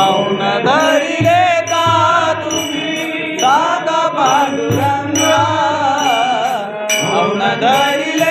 मौन धरिले का तुम्ही? दादा पांडुरंगा। मौन धरिले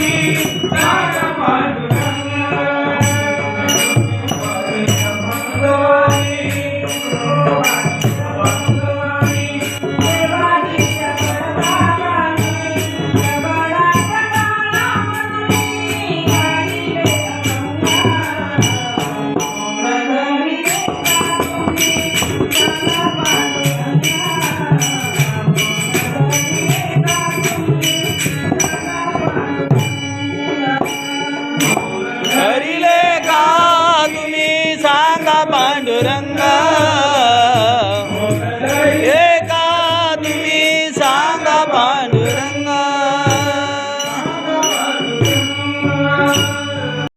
Thank you. तुम्ही सांगा पांडुरंगा. एका तुम्ही सांगा पांडुरंगा.